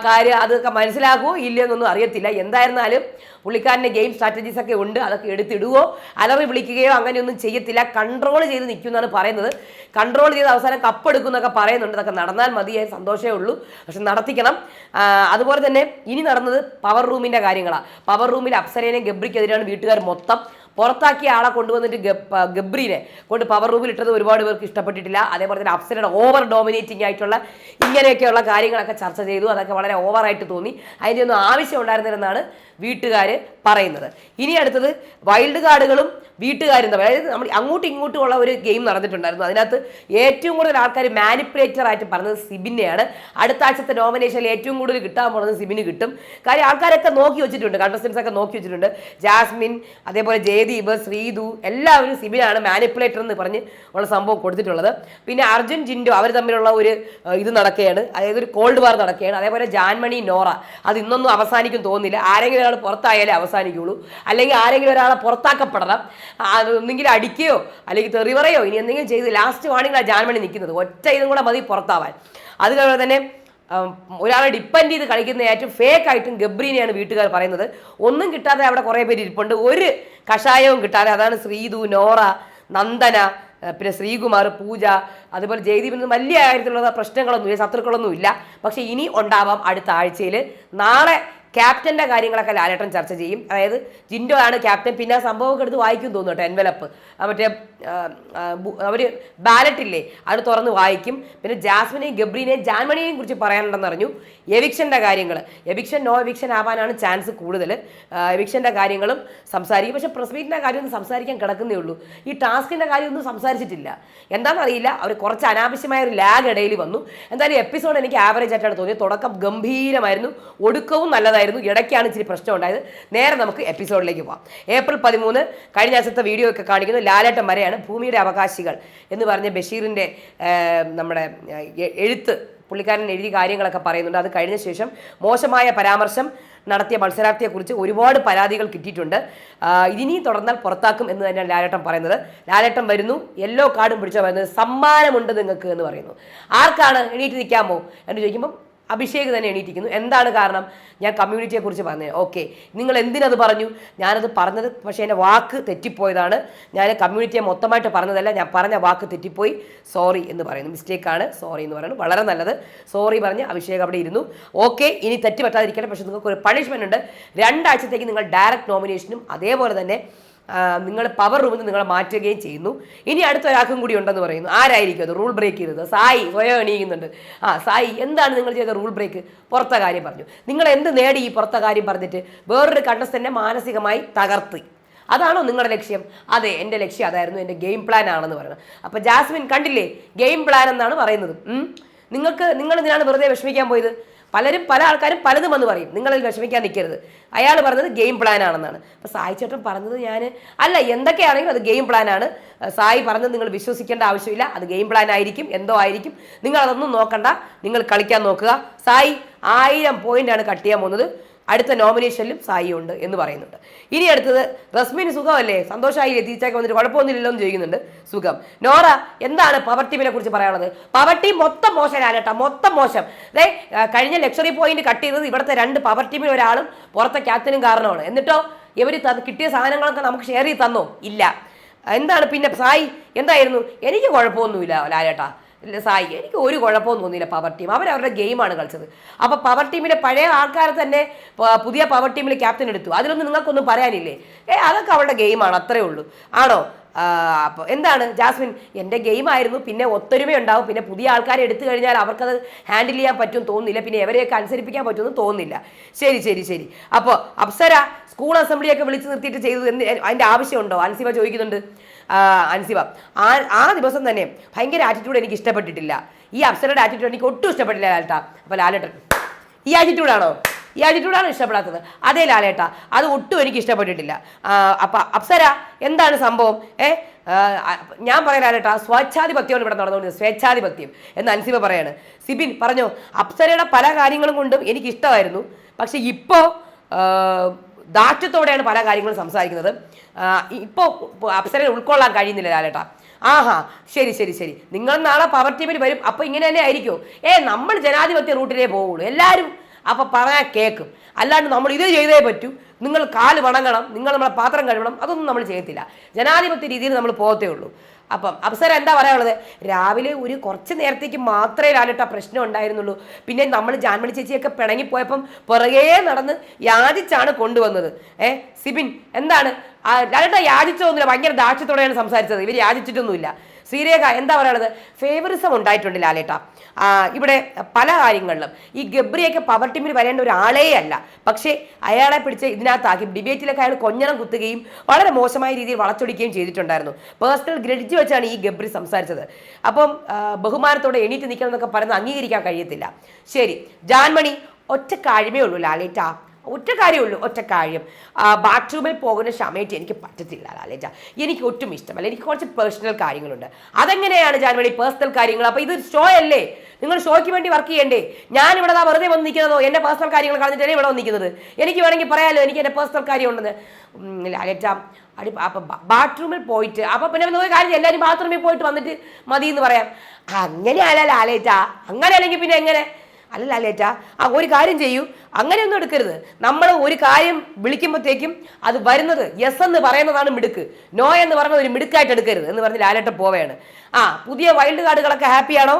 കാര്യം അതൊക്കെ മനസ്സിലാകുമോ ഇല്ല എന്നൊന്നും അറിയത്തില്ല. എന്തായിരുന്നാലും പുള്ളിക്കാരന്റെ ഗെയിം സ്ട്രാറ്റജീസ് ഒക്കെ ഉണ്ട് അതൊക്കെ എടുത്തിടുവോ? അലറി വിളിക്കുകയോ അങ്ങനെയൊന്നും ചെയ്യത്തില്ല. കൺട്രോൾ ചെയ്ത് നിൽക്കുമെന്നാണ് പറയുന്നത്. കൺട്രോൾ ചെയ്ത് അവസാനം കപ്പെടുക്കുന്നൊക്കെ പറയുന്നുണ്ട്. അതൊക്കെ നടന്നാൽ മതിയായി സന്തോഷമേ ഉള്ളൂ. പക്ഷെ നടത്തിക്കണം. അതുപോലെ തന്നെ ഇനി നടന്നത് പവർ റൂമിന്റെ കാര്യങ്ങളാണ് പവർ റൂമിൽ അപ്സരേനെയും ഗബ്രിക്കെതിരെയാണ് വീട്ടുകാർ മൊത്തം പുറത്താക്കിയ ആളെ കൊണ്ടുവന്നിട്ട് ഗബ് ഗബ്രീനെ കൊണ്ട് പവർ റൂമിൽ ഇട്ടത് ഒരുപാട് പേർക്ക് ഇഷ്ടപ്പെട്ടിട്ടില്ല. അതേപോലെ തന്നെ അപ്സരയുടെ ഓവർ ഡോമിനേറ്റിംഗ് ആയിട്ടുള്ള ഇങ്ങനെയൊക്കെയുള്ള കാര്യങ്ങളൊക്കെ ചർച്ച ചെയ്തു. അതൊക്കെ വളരെ ഓവറായിട്ട് തോന്നി. അതിന്റെ ഒന്നും ആവശ്യം ഉണ്ടായിരുന്നില്ലെന്നാണ് വീട്ടുകാർ പറയുന്നത്. ഇനി അടുത്തത് വൈൽഡ് കാർഡുകളും വീട്ടുകാരും തമ്മിൽ അതായത് നമ്മൾ അങ്ങോട്ടും ഇങ്ങോട്ടും ഉള്ള ഒരു ഗെയിം നടന്നിട്ടുണ്ടായിരുന്നു. അതിനകത്ത് ഏറ്റവും കൂടുതൽ ആൾക്കാർ മാനിപ്പുലേറ്റർ ആയിട്ട് പറഞ്ഞത് സിബിനെയാണ്. അടുത്ത ആഴ്ചത്തെ നോമിനേഷനിൽ ഏറ്റവും കൂടുതൽ കിട്ടാൻ പോകുന്നത് സിബിന് കിട്ടും. കാര്യം ആൾക്കാരൊക്കെ നോക്കി വെച്ചിട്ടുണ്ട് കണ്ടസ്റ്റൻസ് ഒക്കെ നോക്കി വെച്ചിട്ടുണ്ട്. ജാസ്മിൻ അതേപോലെ ജയദീപ് ശ്രീതു എല്ലാവരും സിബിനാണ് മാനിപ്പുലേറ്റർ എന്ന് പറഞ്ഞ് ഉള്ള സംഭവം കൊടുത്തിട്ടുള്ളത്. പിന്നെ അർജുൻ ജിൻഡോ അവർ തമ്മിലുള്ള ഒരു ഇത് നടക്കുകയാണ്. അതായത് ഒരു കോൾഡ് വാർ നടക്കുകയാണ്. അതേപോലെ ജാൻമണി നോറ. അത് ഇന്നൊന്നും അവസാനിക്കും തോന്നുന്നില്ല. ആരെങ്കിലും ഒരാൾ പുറത്തായാലേ അവസാനിക്കുള്ളൂ. അല്ലെങ്കിൽ ആരെങ്കിലും ഒരാളെ പുറത്താക്കപ്പെടണം. ആ, അത് ഒന്നെങ്കിൽ അടിക്കുകയോ അല്ലെങ്കിൽ തെറിവറയോ ഇനി എന്തെങ്കിലും ചെയ്ത് ലാസ്റ്റ് വാണിങ്ങളാണ് ജാൻമണി നിൽക്കുന്നത്. ഒറ്റ ഇതും കൂടെ മതി പുറത്താവാൻ. അതുപോലെ തന്നെ ഒരാളെ ഡിപ്പെൻഡ് ചെയ്ത് കളിക്കുന്ന ഏറ്റവും ഫേക്ക് ആയിട്ടും ഗബ്രീനെയാണ് വീട്ടുകാർ പറയുന്നത്. ഒന്നും കിട്ടാതെ അവിടെ കുറേ പേര് ഇരിപ്പുണ്ട്. ഒരു കഷായവും കിട്ടാതെ അതാണ് ശ്രീതു നോറ നന്ദന പിന്നെ ശ്രീകുമാർ പൂജ അതുപോലെ ജയദീപിന് വലിയ കാര്യത്തിലുള്ള പ്രശ്നങ്ങളൊന്നുമില്ല ശത്രുക്കളൊന്നും ഇല്ല പക്ഷേ ഇനി ഉണ്ടാവാം അടുത്ത ആഴ്ചയിൽ നാളെ ക്യാപ്റ്റന്റെ കാര്യങ്ങളൊക്കെ ലാലേട്ടൻ ചർച്ച ചെയ്യും. അതായത് ജിൻഡോ ആണ് ക്യാപ്റ്റൻ. പിന്നെ ആ സംഭവമൊക്കെ എടുത്ത് വായിക്കും തോന്നുന്നു കേട്ടോ എൻവലപ്പ് മറ്റേ അവർ ബാലറ്റ് ഇല്ലേ അത് തുറന്ന് വായിക്കും. പിന്നെ ജാസ്മിനെയും ഗബ്രീനെയും ജാൻമണിയെയും കുറിച്ച് പറയാനുണ്ടെന്ന് അറിഞ്ഞു. എവിക്ഷന്റെ കാര്യങ്ങൾ എവിക്ഷൻ നോ എവിക്ഷൻ ആവാനാണ് ചാൻസ് കൂടുതൽ എവിക്ഷന്റെ കാര്യങ്ങളും സംസാരിക്കും. പക്ഷേ പ്രസ് മീറ്റിന്റെ കാര്യമൊന്നും സംസാരിക്കാൻ കിടക്കുന്നേ ഉള്ളൂ. ഈ ടാസ്കിന്റെ കാര്യമൊന്നും സംസാരിച്ചിട്ടില്ല. എന്താണെന്നറിയില്ല. അവർ കുറച്ച് അനാവശ്യമായ ഒരു ലാഗ് ഇടയിൽ വന്നു. എന്തായാലും എപ്പിസോഡ് എനിക്ക് ആവറേജ് ആയിട്ടാണ് തോന്നിയത്. തുടക്കം ഗംഭീരമായിരുന്നു. ഒടുക്കവും നല്ലതായിരുന്നു. ഇടയ്ക്കാണ് ഇച്ചിരി പ്രശ്നം ഉണ്ടായത്. നേരെ നമുക്ക് എപ്പിസോഡിലേക്ക് പോവാം. ഏപ്രിൽ പതിമൂന്ന് കഴിഞ്ഞ ദിവസത്തെ വീഡിയോ ഒക്കെ കാണിക്കുന്നു ലാലേട്ടൻ വരെയാണ് ഭൂമിയുടെ അവകാശികൾ എന്ന് പറഞ്ഞ ബഷീറിന്റെ നമ്മുടെ എഴുത്ത് പുള്ളിക്കാരൻ എഴുതി കാര്യങ്ങളൊക്കെ പറയുന്നുണ്ട്. അത് കഴിഞ്ഞ ശേഷം മോശമായ പരാമർശം നടത്തിയ മത്സരാർത്ഥിയെക്കുറിച്ച് ഒരുപാട് പരാതികൾ കിട്ടിയിട്ടുണ്ട്. ഇനി തുടർന്നാൽ പുറത്താക്കും എന്ന് തന്നെയാണ് ലാലേട്ടൻ പറയുന്നത്. ലാലേട്ടൻ വരുന്നു. യെല്ലോ കാർഡും പിടിച്ചാൽ വരുന്നത് സമ്മാനമുണ്ട് നിങ്ങൾക്ക് എന്ന് പറയുന്നു. ആർക്കാണ് എണീറ്റ് നിൽക്കാമോ? എന്ന് ചോദിക്കുമ്പോൾ അഭിഷേക് തന്നെ എണീറ്റിരിക്കുന്നു. എന്താണ് കാരണം? ഞാൻ കമ്മ്യൂണിറ്റിയെ കുറിച്ച് പറഞ്ഞത് ഓക്കെ നിങ്ങൾ എന്തിനത് പറഞ്ഞു? ഞാനത് പറഞ്ഞത് പക്ഷേ എന്റെ വാക്ക് തെറ്റിപ്പോയതാണ്. ഞാൻ കമ്മ്യൂണിറ്റിയെ മൊത്തമായിട്ട് പറഞ്ഞതല്ല ഞാൻ പറഞ്ഞ വാക്ക് തെറ്റിപ്പോയി. സോറി എന്ന് പറയുന്നു. മിസ്റ്റേക്കാണ് സോറി എന്ന് പറയുന്നത് വളരെ നല്ലത്. സോറി പറഞ്ഞ് അഭിഷേക് അവിടെ ഇരുന്നു. ഓക്കെ ഇനി തെറ്റ് പറ്റാതിരിക്കട്ടെ പക്ഷേ നിങ്ങൾക്ക് ഒരു പണിഷ്മെന്റ് ഉണ്ട്. രണ്ടാഴ്ചത്തേക്ക് നിങ്ങൾ ഡയറക്റ്റ് നോമിനേഷനും അതേപോലെ തന്നെ നിങ്ങൾ പവർ റൂമിൽ നിന്ന് നിങ്ങളെ മാറ്റുകയും ചെയ്യുന്നു. ഇനി അടുത്ത ഒരാൾക്കും കൂടി ഉണ്ടെന്ന് പറയുന്നു. ആരായിരിക്കും അത്? റൂൾ ബ്രേക്ക് ചെയ്തത്. സായി സ്വയം എണീക്കുന്നുണ്ട്. ആ സായി എന്താണ് നിങ്ങൾ ചെയ്ത റൂൾ ബ്രേക്ക് പുറത്ത കാര്യം പറഞ്ഞു. നിങ്ങൾ എന്ത് നേടി ഈ പുറത്ത കാര്യം പറഞ്ഞിട്ട്? വേറൊരു തന്നെ മാനസികമായി തകർത്തി. അതാണോ നിങ്ങളുടെ ലക്ഷ്യം? അതെ എന്റെ ലക്ഷ്യം അതായിരുന്നു. എന്റെ ഗെയിം പ്ലാൻ ആണെന്ന് പറയുന്നത് അപ്പോൾ ജാസ്മിൻ കണ്ടില്ലേ? ഗെയിം പ്ലാൻ എന്നാണ് പറയുന്നത്. നിങ്ങൾക്ക് നിങ്ങൾ ഇതിനാണ് വെറുതെ വിഷമിക്കാൻ പോയത്? പലരും പല ആൾക്കാരും പലതും വന്ന് പറയും. നിങ്ങളിൽ വിഷമിക്കാൻ നിൽക്കരുത്. അയാൾ പറഞ്ഞത് ഗെയിം പ്ലാൻ ആണെന്നാണ്. അപ്പോൾ സായി ചേട്ടൻ പറഞ്ഞത് ഞാൻ അല്ല എന്തൊക്കെയാണെങ്കിലും അത് ഗെയിം പ്ലാൻ ആണ്. സായി പറഞ്ഞത് നിങ്ങൾ വിശ്വസിക്കേണ്ട ആവശ്യമില്ല. അത് ഗെയിം പ്ലാൻ ആയിരിക്കും. എന്തോ ആയിരിക്കും. നിങ്ങൾ അതൊന്നും നോക്കണ്ട. നിങ്ങൾ കളിക്കാൻ നോക്കുക. സായി ആയിരം പോയിന്റാണ് കട്ട് ചെയ്യാൻ പോകുന്നത്. അടുത്ത നോമിനേഷനിലും സായി ഉണ്ട് എന്ന് പറയുന്നുണ്ട്. ഇനി അടുത്തത് റസ്മിന് സുഖമല്ലേ? സന്തോഷമായില്ലേ തിരിച്ചൊക്കെ വന്നിട്ട് കുഴപ്പമൊന്നുമില്ലല്ലോ എന്ന് ചോദിക്കുന്നുണ്ട്. സുഖം. നോറ എന്താണ് പവർ ടീമിനെ കുറിച്ച് പറയാനുള്ളത്? പവർ ടീം മൊത്തം മോശമാനേട്ടാ മൊത്തം മോശം. അതെ കഴിഞ്ഞ ലക്ഷറി പോയിന്റ് കട്ട് ചെയ്തത് ഇവിടുത്തെ രണ്ട് പവർ ടീമിൽ ഒരാളും പുറത്തെ ക്യാപ്റ്റനും കാരണമാണ്. എന്നിട്ടോ ഇവർ കിട്ടിയ സാധനങ്ങളൊക്കെ നമുക്ക് ഷെയർ ചെയ്ത് തന്നോ? ഇല്ല. എന്താണ് പിന്നെ സായി? എന്തായിരുന്നു? എനിക്ക് കുഴപ്പമൊന്നുമില്ല ലാലേട്ടാ. സായി എനിക്ക് ഒരു കുഴപ്പമൊന്നും തോന്നിയില്ല പവർ ടീം അവർ അവരുടെ ഗെയിമാണ് കളിച്ചത്. അപ്പോൾ പവർ ടീമിലെ പഴയ ആൾക്കാരെ തന്നെ പുതിയ പവർ ടീമിൽ ക്യാപ്റ്റൻ എടുത്തു. അതിലൊന്നും നിങ്ങൾക്കൊന്നും പറയാനില്ലേ? ഏ അതൊക്കെ അവരുടെ ഗെയിമാണ് അത്രേ ഉള്ളൂ. ആണോ? അപ്പോൾ എന്താണ് ജാസ്മിൻ? എന്റെ ഗെയിമായിരുന്നു പിന്നെ ഒത്തൊരുമയുണ്ടാവും പിന്നെ പുതിയ ആൾക്കാരെ എടുത്തു കഴിഞ്ഞാൽ അവർക്കത് ഹാൻഡിൽ ചെയ്യാൻ പറ്റും തോന്നുന്നില്ല. പിന്നെ എവരെയൊക്കെ അനുസരിപ്പിക്കാൻ പറ്റുമെന്ന് തോന്നുന്നില്ല. ശരി ശരി ശരി. അപ്പോൾ അപ്സര സ്കൂൾ അസംബ്ലിയൊക്കെ വിളിച്ച് നിർത്തിയിട്ട് ചെയ്തത് അതിന്റെ ആവശ്യമുണ്ടോ? അൻസിബ ചോദിക്കുന്നുണ്ട്. അൻസിബ ആ ആ ദിവസം തന്നെ ഭയങ്കര ആറ്റിറ്റ്യൂഡ് എനിക്ക് ഇഷ്ടപ്പെട്ടിട്ടില്ല. ഈ അപ്സരയുടെ ആറ്റിറ്റ്യൂഡ് എനിക്ക് ഒട്ടും ഇഷ്ടപ്പെട്ടില്ല ലാലേട്ട. അപ്പോൾ ലാലേട്ടൻ ഈ ആറ്റിറ്റ്യൂഡാണോ ഈ ആറ്റിറ്റ്യൂഡാണ് ഇഷ്ടപ്പെടാത്തത്. അതേ ലാലേട്ട അത് ഒട്ടും എനിക്ക് ഇഷ്ടപ്പെട്ടിട്ടില്ല. അപ്പം അപ്സര എന്താണ് സംഭവം? ഏ ഞാൻ പറയാനായിട്ട് സ്വേച്ഛാധിപത്യമാണ് ഇവിടെ നടന്നുകൊണ്ടിരുന്നത്. സ്വേച്ഛാധിപത്യം എന്ന് അൻസിബ പറയാണ്. സിബിൻ പറഞ്ഞോ അപ്സരയുടെ പല കാര്യങ്ങളും കൊണ്ടും എനിക്ക് ഇഷ്ടമായിരുന്നു. പക്ഷെ ഇപ്പോൾ ദാഷ്ട്യത്തോടെയാണ് പല കാര്യങ്ങളും സംസാരിക്കുന്നത്. ഇപ്പോൾ അപ്സരയെ ഉൾക്കൊള്ളാൻ കഴിയുന്നില്ല ലാലേട്ടാ. ആഹാ ശരി ശരി ശരി. നിങ്ങൾ നാളെ പവർ ടീമിൽ വരും. അപ്പോൾ ഇങ്ങനെ തന്നെ ആയിരിക്കുമോ ഏ നമ്മൾ ജനാധിപത്യ റൂട്ടിലേ പോവുള്ളൂ. എല്ലാവരും അപ്പോൾ പറഞ്ഞാൽ കേൾക്കും അല്ലാണ്ട് നമ്മൾ ഇത് ചെയ്തേ പറ്റൂ. നിങ്ങൾ കാൽ വണങ്ങണം. നിങ്ങൾ നമ്മളെ പാത്രം കഴുകണം അതൊന്നും നമ്മൾ ചെയ്യത്തില്ല. ജനാധിപത്യ രീതിയിൽ നമ്മൾ പോകത്തേ ഉള്ളൂ. അപ്പം അപ്സര എന്താ പറയാനുള്ളത്? രാവിലെ ഒരു കുറച്ച് നേരത്തേക്ക് മാത്രമേ ലാലിട്ട പ്രശ്നം ഉണ്ടായിരുന്നുള്ളൂ. പിന്നെ നമ്മൾ ജാൻമണി ചേച്ചിയൊക്കെ പിണങ്ങിപ്പോയപ്പം പുറകേ നടന്ന് യാചിച്ചാണ് കൊണ്ടുവന്നത്. ഏ സിബിൻ എന്താണ്? ലാലിട്ട യാചിച്ചൊന്നുമില്ല ഭയങ്കര ദാക്ഷ്യത്തോടെയാണ് സംസാരിച്ചത്. ഇവർ യാചിച്ചിട്ടൊന്നുമില്ല. ശ്രീരേഖ എന്താ പറയുന്നത് ഫേവറിസം ഉണ്ടായിട്ടുണ്ട് ലാലേട്ട. ഇവിടെ പല കാര്യങ്ങളിലും. ഈ ഗബ്രിയൊക്കെ പവർ ടീമിൽ വരേണ്ട ഒരാളേ അല്ല. പക്ഷേ അയാളെ പിടിച്ച് ഇതിനകത്താക്കി ഡിബേറ്റിലൊക്കെ അയാൾ കൊഞ്ഞണം കുത്തുകയും വളരെ മോശമായ രീതിയിൽ വളച്ചൊടിക്കുകയും ചെയ്തിട്ടുണ്ടായിരുന്നു. പേഴ്സണൽ ഗ്രഡിച്ച് വെച്ചാണ് ഈ ഗബ്രി സംസാരിച്ചത്. അപ്പം ബഹുമാനത്തോടെ എണീറ്റ് നിൽക്കണം എന്നൊക്കെ പറയുന്നത് അംഗീകരിക്കാൻ കഴിയത്തില്ല. ശരി ജാൻമണി ഒറ്റ കാര്യമേ ഉള്ളൂ ലാലേട്ട. ഒറ്റ കാര്യമുള്ളൂ ഒറ്റ കാര്യം. ബാത്റൂമിൽ പോകുന്ന സമയത്ത് എനിക്ക് പറ്റത്തില്ല ലാലേജ എനിക്ക് ഒട്ടും ഇഷ്ടമല്ല. എനിക്ക് കുറച്ച് പേഴ്സണൽ കാര്യങ്ങളുണ്ട്. അതെങ്ങനെയാണ് ജാൻമണി പേഴ്സണൽ കാര്യങ്ങൾ? അപ്പോൾ ഇത് ഷോ അല്ലേ? നിങ്ങൾ ഷോയ്ക്ക് വേണ്ടി വർക്ക് ചെയ്യണ്ടേ? ഞാൻ ഇവിടെ ദാ വെറുതെ വന്ന് നിൽക്കുന്നതോ? എന്റെ പേഴ്സണൽ കാര്യങ്ങൾ കളഞ്ഞിട്ടല്ലേ ഇവിടെ വന്നിരിക്കുന്നത് എനിക്ക് വേണമെങ്കിൽ പറയാമല്ലോ എനിക്ക് എന്റെ പേഴ്സണൽ കാര്യം ഉണ്ടെന്ന്. അകറ്റാം. അടി അപ്പം ബാത്റൂമിൽ പോയിട്ട് അപ്പം പിന്നെ നമുക്ക് കാര്യം എല്ലാവരും ബാത്റൂമിൽ പോയിട്ട് വന്നിട്ട് മതി എന്ന് പറയാം. അങ്ങനെ അങ്ങനെയല്ല ലാലേറ്റ അങ്ങനെ അല്ലെങ്കിൽ പിന്നെ എങ്ങനെ? അല്ല ലേറ്റ ആ ഒരു കാര്യം ചെയ്യൂ. അങ്ങനെയൊന്നും എടുക്കരുത്. നമ്മൾ ഒരു കാര്യം വിളിക്കുമ്പോഴത്തേക്കും അത് വരുന്നത് യെസ് എന്ന് പറയുന്നതാണ് മിടുക്ക്. നോ എന്ന് പറയുന്നത് ഒരു മിടുക്കായിട്ട് എടുക്കരുത് എന്ന് പറഞ്ഞ് ലാലേട്ട പോവുകയാണ്. ആ പുതിയ വൈൽഡ് കാർഡുകളൊക്കെ ഹാപ്പിയാണോ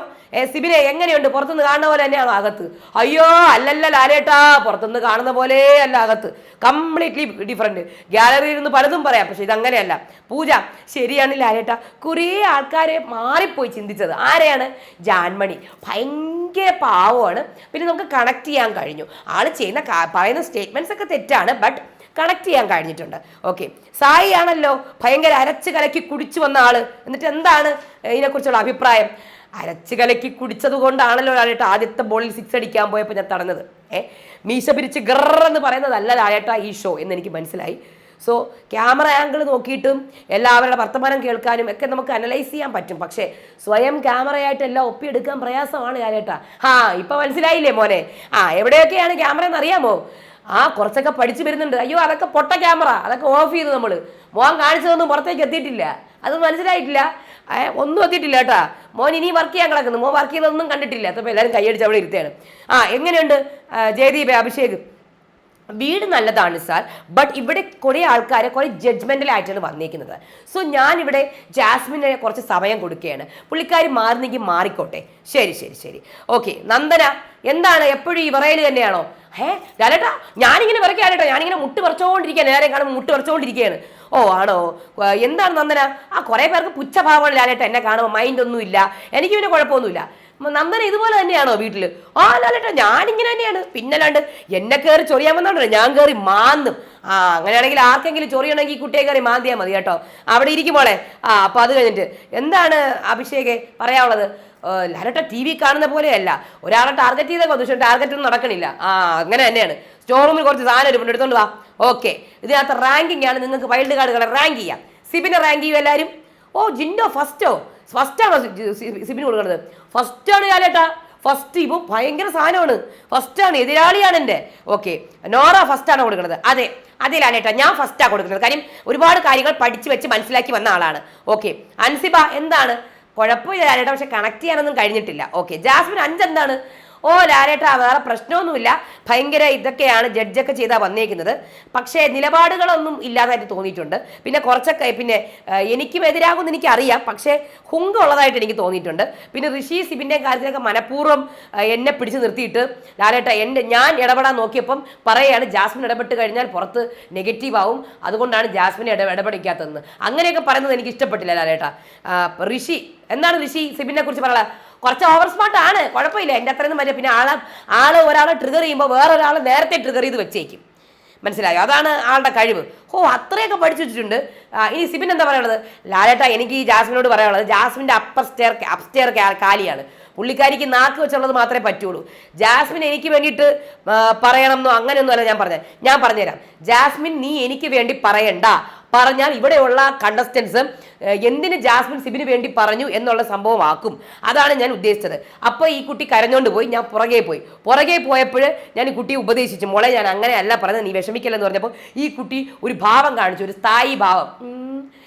സിബിനെ എങ്ങനെയുണ്ട്? പുറത്തുനിന്ന് കാണുന്ന പോലെ തന്നെയാണ് അകത്ത്? അയ്യോ അല്ലല്ല ലാലേട്ടാ പുറത്തുനിന്ന് കാണുന്ന പോലെ അല്ല അകത്ത്. കംപ്ലീറ്റ്ലി ഡിഫറെന്റ് ഗ്യാലറിയിൽ ഇരുന്ന് പലതും പറയാം പക്ഷെ ഇതങ്ങനെയല്ല. പൂജ ശരിയാണ് ലാലേട്ട. കുറേ ആൾക്കാരെ മാറിപ്പോയി ചിന്തിച്ചത്. ആരെയാണ്? ജാൻമണി. ഭയങ്കര പാവമാണ്. പിന്നെ നമുക്ക് കണക്ട് ചെയ്യാൻ കഴിഞ്ഞു. ആൾ ചെയ്യുന്ന പറയുന്ന സ്റ്റേറ്റ്മെന്റ്സ് ഒക്കെ തെറ്റാണ് ബട്ട് കണക്ട് ചെയ്യാൻ കഴിഞ്ഞിട്ടുണ്ട്. ഓക്കെ സായി ആണല്ലോ ഭയങ്കര അരച്ച് കലക്കി കുടിച്ചു വന്ന ആൾ. എന്നിട്ട് എന്താണ് ഇതിനെക്കുറിച്ചുള്ള അഭിപ്രായം? അരച്ച് കലക്കി കുടിച്ചത് കൊണ്ടാണല്ലോ ലാലേട്ട ആദ്യത്തെ ബോളിൽ സിക്സ് അടിക്കാൻ പോയപ്പോൾ ഞാൻ തടഞ്ഞത്. ഏ? മീശ പിരിച്ച് എന്ന് പറയുന്നതല്ല ലാലേട്ട ഈ ഷോ എന്ന് എനിക്ക് മനസ്സിലായി. സോ ക്യാമറ ആംഗിൾ നോക്കിയിട്ടും എല്ലാവരുടെ വർത്തമാനം കേൾക്കാനും ഒക്കെ നമുക്ക് അനലൈസ് ചെയ്യാൻ പറ്റും. പക്ഷേ സ്വയം ക്യാമറയായിട്ട് എല്ലാം ഒപ്പിയെടുക്കാൻ പ്രയാസമാണ് ലാലേട്ട. ആ ഇപ്പൊ മനസ്സിലായില്ലേ മോനെ? ആ എവിടെയൊക്കെയാണ് ക്യാമറ എന്ന് അറിയാമോ? ആ കുറച്ചൊക്കെ പഠിച്ചു വരുന്നുണ്ട്. അയ്യോ അതൊക്കെ പൊട്ട ക്യാമറ അതൊക്കെ ഓഫ് ചെയ്തു നമ്മൾ മോൻ കാണിച്ചതൊന്നും പുറത്തേക്ക് എത്തിയിട്ടില്ല. അത് മനസ്സിലായിട്ടില്ല. ഒന്നും എത്തിയിട്ടില്ല കേട്ടാ. മോൻ ഇനി വർക്ക് ചെയ്യാൻ കിടക്കുന്നു. മോൻ വർക്ക് ചെയ്തൊന്നും കണ്ടിട്ടില്ല. അപ്പോൾ എല്ലാവരും കൈയടിച്ച് അവിടെ ഇരുത്തുകയാണ്. ആ എങ്ങനെയുണ്ട്? ജയദീപ് അഭിഷേക്? വീട് നല്ലതാണ് സാർ ബട്ട് ഇവിടെ കുറേ ആൾക്കാർ കുറേ ജഡ്ജ്മെന്റലായിട്ടാണ് വന്നേക്കുന്നത്. സോ ഞാനിവിടെ ജാസ്മിനെ കുറച്ച് സമയം കൊടുക്കുകയാണ്. പുള്ളിക്കാരി മാറുന്നെങ്കിൽ മാറിക്കോട്ടെ. ശരി ശരി ശരി. ഓക്കെ നന്ദന എന്താണ്? എപ്പോഴും ഈ വിറയിൽ തന്നെയാണോ? ഏ ലാലേട്ടാ ഞാനിങ്ങനെ വിറയ്ക്കാലേട്ടോ ഞാനിങ്ങനെ മുട്ട് പറിച്ചുകൊണ്ടിരിക്കുകയാണ് നേരെ കാണുമ്പോൾ മുട്ട് പറിച്ചുകൊണ്ടിരിക്കുകയാണ് ഓ ആണോ എന്താണ് നന്ദന? ആ കുറേ പേർക്ക് പുച്ഛഭാവമാണ് ലാലേട്ട എന്നെ കാണുമ്പോൾ മൈൻഡ് ഒന്നും ഇല്ല എനിക്ക് പിന്നെ കുഴപ്പമൊന്നുമില്ല. നന്ദന ഇതുപോലെ തന്നെയാണോ വീട്ടിൽ ആ ലാലേട്ട ഞാനിങ്ങനെ തന്നെയാണ്. പിന്നല്ലാണ്ട് എന്നെ കയറി ചൊറിയാൻ വന്നോണ്ടോ ഞാൻ കയറി മാന്നും ആ അങ്ങനെയാണെങ്കിൽ ആർക്കെങ്കിലും ചൊറിയണമെങ്കിൽ കുട്ടിയെ കയറി മാന്തിയാൽ മതി കേട്ടോ. അവിടെ ഇരിക്കുമ്പോളെ ആ അപ്പോൾ അത് കഴിഞ്ഞിട്ട് എന്താണ് അഭിഷേകെ പറയാനുള്ളത്? ലാലട്ട ടി വി കാണുന്ന പോലെയല്ല. ഒരാളെ ടാർഗറ്റ് ചെയ്തേക്കോ പക്ഷെ ടാർഗറ്റ് ഒന്നും നടക്കണില്ല. ആ അങ്ങനെ തന്നെയാണ്. സ്റ്റോർ റൂമിൽ കുറച്ച് സാധനം ഇരിപ്പുണ്ട് എടുത്തോണ്ട് വാ. ഓക്കെ ഇതിനകത്ത് റാങ്കിങ് ആണ്. നിങ്ങൾക്ക് വൈൽഡ് കാർഡുകളെ റാങ്ക് ചെയ്യാം. സിബിനെ റാങ്ക് ചെയ്യും എല്ലാവരും ഓ ജിൻഡോ ഫസ്റ്റോ? ഫസ്റ്റാണോ സിബിന് കൊടുക്കുന്നത്? ഫസ്റ്റാണ് കാലേട്ടാ. ഫസ്റ്റ് ഇപ്പം ഭയങ്കര സാധനമാണ്. ഫസ്റ്റാണ് എതിരാളിയാണ് എന്റെ ഓക്കെ നോറ ഫസ്റ്റാണ് കൊടുക്കുന്നത്? അതെ. അതെ ലാലേട്ടാ ഞാൻ ഫസ്റ്റാണ് കൊടുക്കുന്നത്. കാര്യം ഒരുപാട് കാര്യങ്ങൾ പഠിച്ചു വെച്ച് മനസ്സിലാക്കി വന്ന ആളാണ്. ഓക്കെ അൻസിബ എന്താണ്? കുഴപ്പമില്ല ലാലേട്ട പക്ഷെ കണക്ട് ചെയ്യാനൊന്നും കഴിഞ്ഞിട്ടില്ല. ഓക്കെ ജാസ്മിൻ അഞ്ചെന്താണ് ഓ ലാലേട്ടാ വേറെ പ്രശ്നമൊന്നുമില്ല. ഭയങ്കര ഇതൊക്കെയാണ് ജഡ്ജൊക്കെ ചെയ്താൽ വന്നേക്കുന്നത്. പക്ഷേ നിലപാടുകളൊന്നും ഇല്ലാതായിട്ട് തോന്നിയിട്ടുണ്ട്. പിന്നെ കുറച്ചൊക്കെ പിന്നെ എനിക്കും എതിരാകുമെന്ന് എനിക്കറിയാം. പക്ഷേ ഹുങ്ക ഉള്ളതായിട്ട് എനിക്ക് തോന്നിയിട്ടുണ്ട്. പിന്നെ ഋഷി സിബിന്റെ കാര്യത്തിലൊക്കെ മനഃപൂർവം എന്നെ പിടിച്ചു നിർത്തിയിട്ട് ലാലേട്ട എന്റെ ഞാൻ ഇടപെടാൻ നോക്കിയപ്പം പറയുകയാണ് ജാസ്മിൻ ഇടപെട്ട് കഴിഞ്ഞാൽ പുറത്ത് നെഗറ്റീവ് ആവും അതുകൊണ്ടാണ് ജാസ്മിനെ ഇട ഇടപെടിക്കാത്തതെന്ന്. അങ്ങനെയൊക്കെ പറയുന്നത് എനിക്ക് ഇഷ്ടപ്പെട്ടില്ല ലാലേട്ട. ഋഷി എന്താണ് ഋഷി സിബിനെ കുറിച്ച് പറയാ കുറച്ച് ഓവർ സ്മാർട്ട് ആണ്. കുഴപ്പമില്ല. എന്റെ അത്രയൊന്നും വരില്ല പിന്നെ ആളെ ആൾ ഒരാളെ ട്രിഗർ ചെയ്യുമ്പോൾ വേറൊരാൾ നേരത്തെ ട്രിഗർ ചെയ്ത് വെച്ചേക്കും. മനസ്സിലായോ? അതാണ് ആളുടെ കഴിവ്. ഓ അത്രയൊക്കെ പഠിച്ചു വെച്ചിട്ടുണ്ട്. ഇനി സിബിൻ എന്താ പറയുള്ളത് ലാലേട്ട എനിക്ക് ഈ ജാസ്മിനോട് പറയാനുള്ളത്. ജാസ്മിന്റെ അപ്പർ സ്റ്റെയർ അപ് സ്റ്റെയർ കാലിയാണ്. പുള്ളിക്കാരിക്ക് നാക്ക് വെച്ചുള്ളത് മാത്രമേ പറ്റുള്ളൂ. ജാസ്മിൻ എനിക്ക് വേണ്ടിയിട്ട് പറയണമെന്നോ അങ്ങനെയൊന്നും അല്ല ഞാൻ പറഞ്ഞത്. ഞാൻ പറഞ്ഞുതരാം. ജാസ്മിൻ നീ എനിക്ക് വേണ്ടി പറയണ്ട. പറഞ്ഞാൽ ഇവിടെയുള്ള കണ്ടസ്റ്റൻസ് എന്തിന് ജാസ്മിൻ സിബിന് വേണ്ടി പറഞ്ഞു എന്നുള്ള സംഭവമാക്കും അതാണ് ഞാൻ ഉദ്ദേശിച്ചത്. അപ്പോൾ ഈ കുട്ടി കരഞ്ഞോണ്ട് പോയി ഞാൻ പുറകെ പോയി. പുറകെ പോയപ്പോൾ ഞാൻ ഈ കുട്ടിയെ ഉപദേശിച്ചു. മോളെ ഞാൻ അങ്ങനെ അല്ല പറഞ്ഞത് നീ വിഷമിക്കല്ലെന്ന് പറഞ്ഞപ്പോൾ ഈ കുട്ടി ഒരു ഭാവം കാണിച്ചു ഒരു സ്ഥായി ഭാവം.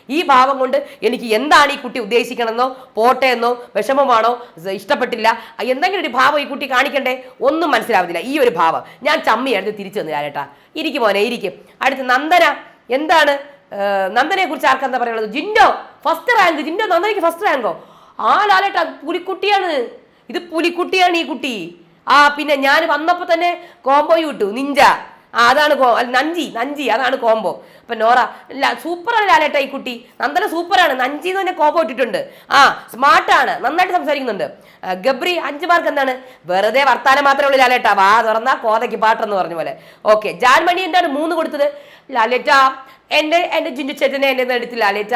ഈ ഭാവം കൊണ്ട് എനിക്ക് എന്താണ് ഈ കുട്ടി ഉദ്ദേശിക്കണമെന്നോ പോട്ടെ എന്നോ വിഷമമാണോ ഇഷ്ടപ്പെട്ടില്ല? എന്തെങ്കിലും ഒരു ഭാവം ഈ കുട്ടി കാണിക്കണ്ടേ? ഒന്നും മനസ്സിലാവുന്നില്ല. ഈ ഒരു ഭാവം. ഞാൻ ചമ്മിയായിരുന്നു തിരിച്ചു വന്നു ഞാനേട്ടാ ഇരിക്കും മോനെ ഇരിക്കും. അടുത്ത് നന്ദന. എന്താണ്? നന്ദനെ കുറിച്ച് ആർക്കെന്താ പറയുന്നത് ജിൻഡോ. First rank. ജിൻഡോ നന്ദനയ്ക്ക് ഫസ്റ്റ് റാങ്കോ? ആ ലാലേട്ടാ പുലിക്കുട്ടിയാണ്. ഇത് പുലിക്കുട്ടിയാണ് ഈ കുട്ടി. ആ പിന്നെ ഞാൻ വന്നപ്പോൾ തന്നെ കോംബോ വിട്ടു നിഞ്ച. അതാണ് നഞ്ചി നഞ്ചി അതാണ് കോംബോ അപ്പൊ നോറ സൂപ്പറാണ് ലാലേട്ട ഈ കുട്ടി. നന്ദന സൂപ്പറാണ്. നഞ്ചി എന്ന് തന്നെ കോംബോ ഇട്ടിട്ടുണ്ട്. ആ സ്മാർട്ടാണ്. നന്നായിട്ട് സംസാരിക്കുന്നുണ്ട്. ഗബ്രി അഞ്ച് മാർക്ക് എന്താണ്? വെറുതെ വർത്താനം മാത്രമേ ഉള്ളൂ ലാലേട്ട. വാ തുറന്നാ കോതയ്ക്ക് പാട്ടെന്ന് പറഞ്ഞ പോലെ. ഓക്കെ ജാൻമണി എന്താണ് മൂന്ന് കൊടുത്തത്? ലാലേട്ട എന്റെ എന്റെ ജിൻഡു ചേട്ടനെ എന്റെ എടുത്തില്ല ലാലേറ്റ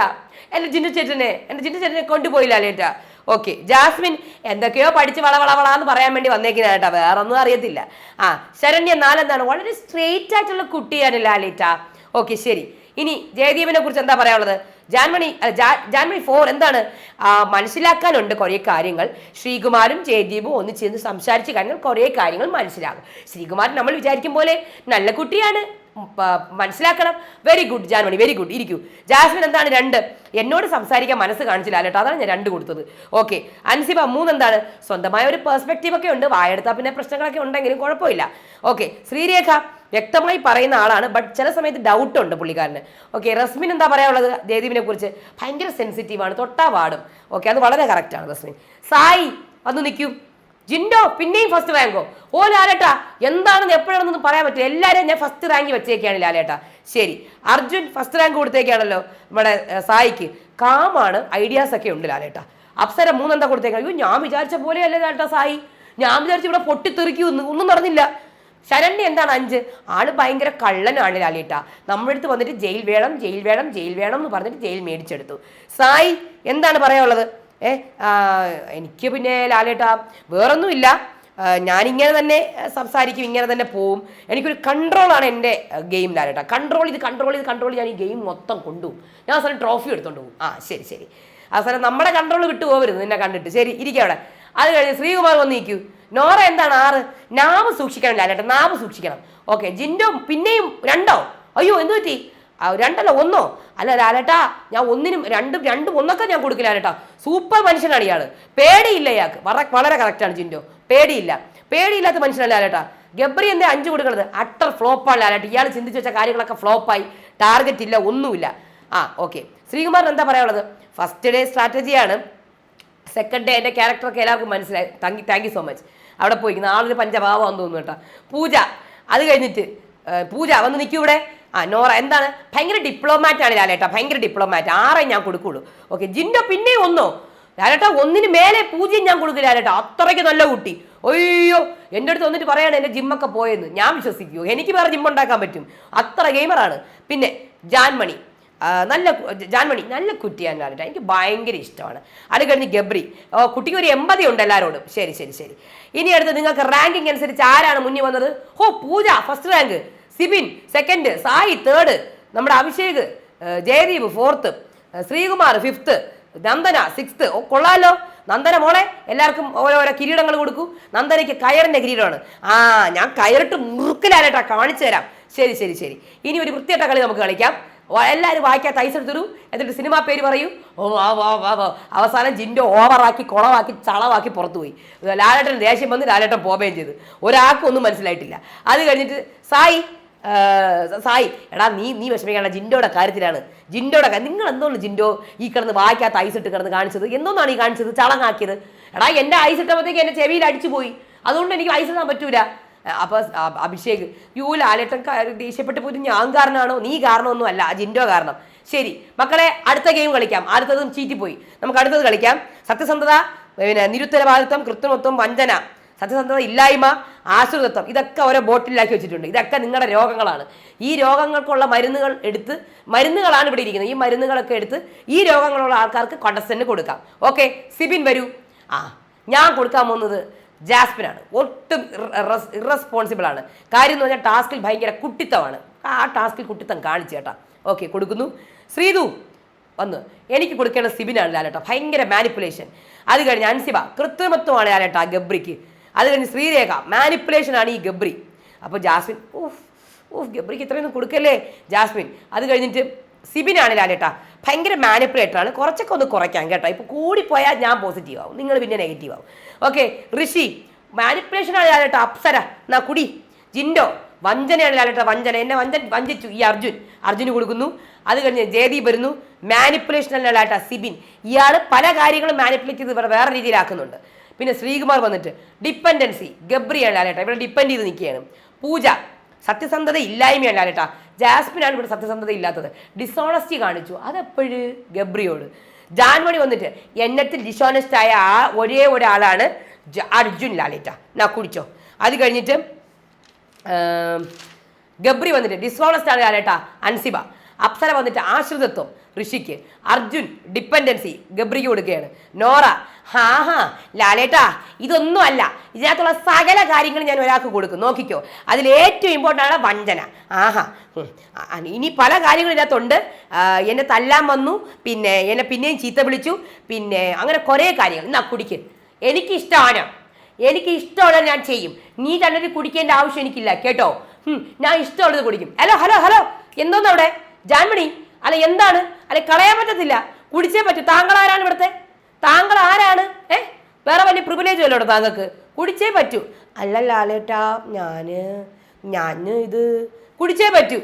എന്റെ ജിൻഡു ചേട്ടനെ എന്റെ ജിൻഡു ചേട്ടനെ കൊണ്ടുപോയി ലാലേട്ട. ഓക്കെ ജാസ്മിൻ എന്തൊക്കെയോ പഠിച്ച് വള വള വള എന്ന് പറയാൻ വേണ്ടി വന്നേക്കുന്ന കേട്ടോ. വേറെ ഒന്നും അറിയത്തില്ല. ആ ശരണ്യ നാലെന്താണ് വളരെ സ്ട്രെയിറ്റ് ആയിട്ടുള്ള കുട്ടിയാണ് ലാലിറ്റ ഓക്കെ ശരി. ഇനി ജയദീപിനെ കുറിച്ച് എന്താ പറയാനുള്ളത്? ജാൻമണി ജാൻമണി ഫോർ എന്താണ്? മനസ്സിലാക്കാനുണ്ട് കുറേ കാര്യങ്ങൾ. ശ്രീകുമാരും ജയദീപും ഒന്ന് ചേർന്ന് സംസാരിച്ച് കഴിഞ്ഞാൽ കുറേ കാര്യങ്ങൾ മനസ്സിലാകും. ശ്രീകുമാരൻ നമ്മൾ വിചാരിക്കും പോലെ നല്ല കുട്ടിയാണ്. മനസ്സിലാക്കണം. Very good Janmoni very good ഇരിക്കൂ. ജാസ്മിൻ എന്താണ് രണ്ട്? എന്നോട് സംസാരിക്കാൻ മനസ്സ് കാണിച്ചില്ല കേട്ടോ അതാണ് ഞാൻ രണ്ട് കൊടുത്തത്. ഓക്കെ അൻസിബ മൂന്ന് എന്താണ് സ്വന്തമായ ഒരു പെർസ്പെക്റ്റീവ് ഒക്കെ ഉണ്ട്. വായെടുത്താൽ പിന്നെ പ്രശ്നങ്ങളൊക്കെ ഉണ്ടെങ്കിലും കുഴപ്പമില്ല. ഓക്കെ ശ്രീരേഖ വ്യക്തമായി പറയുന്ന ആളാണ് ബട്ട് ചില സമയത്ത് ഡൗട്ട് ഉണ്ട് പുള്ളിക്കാരന്. ഓക്കെ റസ്മിൻ എന്താ പറയാനുള്ളത്? ജയദീപിനെ കുറിച്ച്. ഭയങ്കര സെൻസിറ്റീവാണ് തൊട്ടാ പാടും ഓക്കെ അത് വളരെ കറക്റ്റാണ് റസ്മിൻ. സായി വന്ന് നിൽക്കൂ. ജിൻഡോ പിന്നെയും ഫസ്റ്റ് റാങ്കോ ഓ ലാലേട്ടാ എന്താണെന്ന് എപ്പോഴാണെന്ന് പറയാൻ പറ്റില്ല. എല്ലാവരെയും ഞാൻ ഫസ്റ്റ് റാങ്ക് വെച്ചേക്കാണ് ലാലേട്ടാ. ശരി. അർജുൻ ഫസ്റ്റ് റാങ്ക് കൊടുത്തേക്കാണല്ലോ നമ്മുടെ സായിക്ക്. കാമാണ് ഐഡിയാസ് ഒക്കെ ഉണ്ട് ലാലേട്ടാ. അപ്സര മൂന്നെന്താ കൊടുത്തേക്കാണ്. അയ്യോ ഞാൻ വിചാരിച്ച പോലെയല്ലേ ലാലേട്ടാ സായി. ഞാൻ വിചാരിച്ച ഇവിടെ പൊട്ടിത്തെറിക്കുമെന്ന് ഒന്നും നടന്നില്ല. ശരണ്യ എന്താണ് അഞ്ച്? ആൾ ഭയങ്കര കള്ളനാണ് ലാലേട്ട. നമ്മുടെ അടുത്ത് വന്നിട്ട് ജയിൽ വേണം ജയിൽ വേണം ജയിൽ വേണം എന്ന് പറഞ്ഞിട്ട് ജയിൽ മേടിച്ചെടുത്തു. സായി എന്താണ് പറയാനുള്ളത്? ഏ എനിക്ക് പിന്നെ ലാലേട്ട വേറൊന്നുമില്ല. ഞാനിങ്ങനെ തന്നെ സംസാരിക്കും ഇങ്ങനെ തന്നെ പോവും. എനിക്കൊരു കൺട്രോളാണ് എന്റെ ഗെയിം ലാലേട്ടാ. കൺട്രോൾ ചെയ്ത് കൺട്രോൾ ചെയ്ത് കൺട്രോൾ ഞാൻ ഈ ഗെയിം മൊത്തം കൊണ്ടുപോകും. ഞാൻ അവസാനം ട്രോഫി എടുത്തോണ്ട് പോകും. ആ ശരി ശരി. അവസാനം നമ്മുടെ കൺട്രോൾ വിട്ടു പോകരുത് നിന്നെ കണ്ടിട്ട്. ശരി ഇരിക്കുക അവിടെ. അത് കഴിഞ്ഞ് ശ്രീകുമാർ വന്ന് നിൽക്കൂ. നോറ എന്താണ് ആറ്? നാവ് സൂക്ഷിക്കണം ലാലേട്ട നാവ് സൂക്ഷിക്കണം. ഓക്കെ ജിൻഡോ പിന്നെയും രണ്ടോ? അയ്യോ എന്ത് പറ്റി? രണ്ടല്ല ഒന്നോ? അല്ല ലാലേട്ടാ ഞാൻ ഒന്നിനും രണ്ടും രണ്ടും ഒന്നൊക്കെ ഞാൻ കൊടുക്കില്ല ലാലേട്ടാ. സൂപ്പർ മനുഷ്യനാണ് ഇയാൾ പേടിയില്ല ഇയാൾക്ക്. വളരെ വളരെ കറക്റ്റാണ് ജിൻഡോ. പേടിയില്ല. പേടിയില്ലാത്ത മനുഷ്യനല്ല ലാലേട്ടാ. ഗബ്രി എന്താ അഞ്ച് കൊടുക്കുന്നത് അട്ടർ ഫ്ലോപ്പാണ് ലാലേട്ട. ഇയാൾ ചിന്തിച്ച് വെച്ച കാര്യങ്ങളൊക്കെ ഫ്ലോപ്പായി ടാർഗറ്റ് ഇല്ല ഒന്നുമില്ല. ആ ഓക്കെ ശ്രീകുമാർ എന്താ പറയാനുള്ളത്? ഫസ്റ്റ് ഡേ സ്ട്രാറ്റജിയാണ് സെക്കൻഡ് ഡേ എന്റെ ക്യാരക്ടറൊക്കെ എല്ലാവർക്കും മനസ്സിലായി. Thank thank you so much അവിടെ പോയി നാളൊരു പഞ്ചഭാവമാണെന്ന് തോന്നുന്നു കേട്ടോ. പൂജ അത് കഴിഞ്ഞിട്ട് പൂജ വന്ന് നിൽക്കൂ ഇവിടെ. ആ നോറ എന്താണ്? ഭയങ്കര ഡിപ്ലോമാറ്റ് ആണ് ലാലേട്ടാ ഭയങ്കര ഡിപ്ലോമാറ്റ് ആറേ ഞാൻ കൊടുക്കുള്ളൂ. ഓക്കെ ജിൻഡോ പിന്നെയും ഒന്നോ? ലാലേട്ടാ ഒന്നിന് മേലെ പൂജ്യം ഞാൻ കൊടുക്കില്ല ലാലേട്ടാ. അത്രയ്ക്ക് നല്ല കുട്ടി. അയ്യോ എന്റെ അടുത്ത് വന്നിട്ട് പറയാണ് എന്റെ ജിമ്മൊക്കെ പോയെന്ന്. ഞാൻ വിശ്വസിക്കൂ. എനിക്ക് വേറെ ജിം ഉണ്ടാക്കാൻ പറ്റും. അത്ര ഗെയിമറാണ് പിന്നെ ജാൻമണി. നല്ല ജാൻമണി നല്ല കുട്ടിയാണ് ലാലേട്ട. എനിക്ക് ഭയങ്കര ഇഷ്ടമാണ്. അത് കഴിഞ്ഞ് ഗബ്രി. ഓ കുട്ടിക്ക് ഒരു എൺപതി ഉണ്ട് എല്ലാവരോടും ശരി ശരി ശരി. ഇനി അടുത്ത് നിങ്ങൾക്ക് റാങ്കിങ് അനുസരിച്ച് ആരാണ് മുന്നിൽ വന്നത്? ഓ Pooja first rank Sibin second Sai third നമ്മുടെ Abhishek Jayadeep fourth Sreekumar fifth Nandana sixth ഓ കൊള്ളാലോ. നന്ദന മോളെ എല്ലാവർക്കും ഓരോരോ കിരീടങ്ങൾ കൊടുക്കൂ. നന്ദനയ്ക്ക് കയറിന്റെ കിരീടമാണ്. ആ ഞാൻ കയറിട്ട് മുറുക്കലായിട്ടാ കാണിച്ചു തരാം. ശരി ശരി ശരി. ഇനി ഒരു വൃത്തിയായിട്ട കളി നമുക്ക് കളിക്കാം. എല്ലാവരും വായിക്കാൻ തൈസ് എടുത്തിടൂ. എന്നിട്ട് സിനിമ പേര് പറയൂ. ഓ വാ വാ വാ വാ. അവസാനം ജിന്റെ ഓവറാക്കി കുളവാക്കി ചളവാക്കി പുറത്തു പോയി. ലാലേട്ടൻ ദേഷ്യം വന്ന് ലാലേട്ടൻ പോവുകയും ചെയ്തു. ഒരാൾക്കും ഒന്നും മനസ്സിലായിട്ടില്ല. അത് കഴിഞ്ഞിട്ട് സായി സായി എടാ നീ നീ വിഷമിക്കേണ്ട ജിൻഡോയുടെ കാര്യത്തിലാണ്. ജിൻഡോയുടെ കാര്യം നിങ്ങൾ എന്തോന്ന് ജിൻഡോ ഈ കിടന്ന് വായിക്കാത്ത ഐസ് ഇട്ട് കിടന്ന് കാണിച്ചത്? എന്തോന്നാണ് ഈ കാണിച്ചത്? ചളങ്ങാക്കിയത്. എടാ എന്റെ ഐസ് ഇട്ടപ്പോഴത്തേക്ക് എന്റെ ചെവിയിൽ അടിച്ചു പോയി. അതുകൊണ്ട് എനിക്ക് ഐസ് ഇടാൻ പറ്റൂല. അപ്പൊ അഭിഷേക് യൂ ലാലേട്ടൻ ദേഷ്യപ്പെട്ട് പോയിട്ട് ഞാൻ കാരണമാണോ? നീ കാരണമൊന്നും അല്ല ജിൻഡോ കാരണം. ശരി മക്കളെ അടുത്ത ഗെയിം കളിക്കാം. അടുത്തതും ചീറ്റിപ്പോയി. നമുക്ക് അടുത്തത് കളിക്കാം. സത്യസന്ധത പിന്നെ നിരുത്തരവാദിത്വം കൃത്രിമത്വം വഞ്ചന. സത്യസന്ധത ഇല്ലായ്മ ആശ്രിതത്വം ഇതൊക്കെ ഓരോ ബോട്ടിലാക്കി വെച്ചിട്ടുണ്ട്. ഇതൊക്കെ നിങ്ങളുടെ രോഗങ്ങളാണ്. ഈ രോഗങ്ങൾക്കുള്ള മരുന്നുകൾ എടുത്ത് മരുന്നുകളാണ് ഇവിടെ ഇരിക്കുന്നത്. ഈ മരുന്നുകളൊക്കെ എടുത്ത് ഈ രോഗങ്ങളുള്ള ആൾക്കാർക്ക് കൊണ്ടസന് കൊടുക്കാം. ഓക്കെ സിബിൻ വരൂ. ആ ഞാൻ കൊടുക്കാൻ പോകുന്നത് ജാസ്മിനാണ്. ഒട്ടും ഇറസ്പോൺസിബിൾ ആണ്. കാര്യം എന്ന് പറഞ്ഞാൽ ടാസ്കിൽ ഭയങ്കര കുട്ടിത്തമാണ്. ആ ടാസ്കിൽ കുട്ടിത്തം കാണിച്ചു കേട്ടാ. ഓക്കെ കൊടുക്കുന്നു. ശ്രീതു വന്ന്. എനിക്ക് കൊടുക്കേണ്ട സിബിനാണ് ലാലേട്ട. ഭയങ്കര മാനിപ്പുലേഷൻ അത് കഴിഞ്ഞ് അൻസിബ കൃത്രിമത്വമാണ് ലാലേട്ട ഗബ്രിക്ക്. അത് കഴിഞ്ഞ് ശ്രീരേഖ മാനിപ്പുലേഷൻ ആണ് ഈ ഗബ്രി. അപ്പോൾ ജാസ്മിൻ ഊഫ് ഊഫ് ഗബ്രിക്ക് ഇത്രയൊന്നും കൊടുക്കല്ലേ? ജാസ്മിൻ അത് കഴിഞ്ഞിട്ട് സിബിനാണ് ലാലേട്ടാ. ഭയങ്കര മാനിപ്പുലേറ്റർ ആണ്. കുറച്ചൊക്കെ ഒന്ന് കുറയ്ക്കാം കേട്ടോ. ഇപ്പോൾ കൂടിപ്പോയാൽ ഞാൻ പോസിറ്റീവ് ആവും. നിങ്ങൾ പിന്നെ നെഗറ്റീവ് ആവും. ഓക്കെ ഋഷി മാനിപ്പുലേഷൻ ആണ് ലാലേട്ടാ. അപ്സര എന്നാ കുടി. ജിൻഡോ വഞ്ചനയാണ് ലാലേട്ട വഞ്ചന. എന്നെ വഞ്ചൻ വഞ്ചിച്ചു ഈ അർജുൻ. അർജുന് കൊടുക്കുന്നു. അത് കഴിഞ്ഞ് ജയദീപ് വരുന്നു. മാനിപ്പുലേഷൻ ആണ് ലാലേട്ട സിബിൻ. ഇയാൾ പല കാര്യങ്ങളും മാനിപ്പുലേറ്റ് ചെയ്ത് വേറെ രീതിയിലാക്കുന്നുണ്ട്. പിന്നെ ശ്രീകുമാർ വന്നിട്ട് ഡിപ്പെൻഡൻസി ഗബ്രിയാണ് ലാലേട്ട. ഇവിടെ ഡിപ്പെൻഡ് ചെയ്ത് നിൽക്കുകയാണ്. പൂജ സത്യസന്ധത ഇല്ലായ്മയാണ് ലാലേട്ട. ജാസ്മിനാണ് ഇവിടെ സത്യസന്ധത ഇല്ലാത്തത്. ഡിസോണസ്റ്റി കാണിച്ചു. അതെപ്പോഴ്? ഗബ്രിയോട്. ജാൻമണി വന്നിട്ട് എന്നത്തിൽ ഡിസോണസ്റ്റ് ആയ ആ ഒരേ ഒരാളാണ് അർജുൻ ലാലേറ്റ നാ കുടിച്ചോ. അത് കഴിഞ്ഞിട്ട് ഗബ്രി വന്നിട്ട് ഡിസോണസ്റ്റ് ആണ് ലാലേട്ട അൻസിബ. അപ്സര വന്നിട്ട് ആശ്രിതത്വം. ഋഷിക്ക് അർജുൻ ഡിപ്പെൻഡൻസി ഗബ്രിക്ക് കൊടുക്കുകയാണ്. നോറ ഹാ ഹാ ലാലേട്ടാ ഇതൊന്നും അല്ല. ഇതിനകത്തുള്ള സകല കാര്യങ്ങളും ഞാൻ ഒരാൾക്ക് കൊടുക്കും. നോക്കിക്കോ. അതിൽ ഏറ്റവും ഇമ്പോർട്ടന്റ് ആണ് വഞ്ചന. ആഹാ. ഇനി പല കാര്യങ്ങളും ഇതിനകത്തുണ്ട്. എന്നെ തല്ലാൻ വന്നു. പിന്നെ എന്നെ പിന്നെയും ചീത്ത വിളിച്ചു. പിന്നെ അങ്ങനെ കുറേ കാര്യങ്ങൾ. എന്നാ കുടിക്ക്. എനിക്കിഷ്ടമാണ്. എനിക്ക് ഇഷ്ടമുള്ളത് ഞാൻ ചെയ്യും. നീ തന്നെ കുടിക്കേണ്ട ആവശ്യം എനിക്കില്ല. കേട്ടോ? ഞാൻ ഇഷ്ടമുള്ളത് കുടിക്കും. Hello hello hello. എന്തോന്ന് അവിടെ ജാൻമണി അല്ല എന്താണ്? അല്ലെ കളയാൻ പറ്റത്തില്ല. കുടിച്ചേ പറ്റൂ. താങ്കൾ ആരാണ് ഇവിടുത്തെ? താങ്കൾ ആരാണ് ഏ? വേറെ വലിയ പ്രിവിലേജ് വല്ലോടോ താങ്കൾക്ക്? കുടിച്ചേ പറ്റൂ. അല്ല ലാലേട്ടാ ഞാൻ ഞാൻ ഇത് കുടിച്ചേ പറ്റൂ.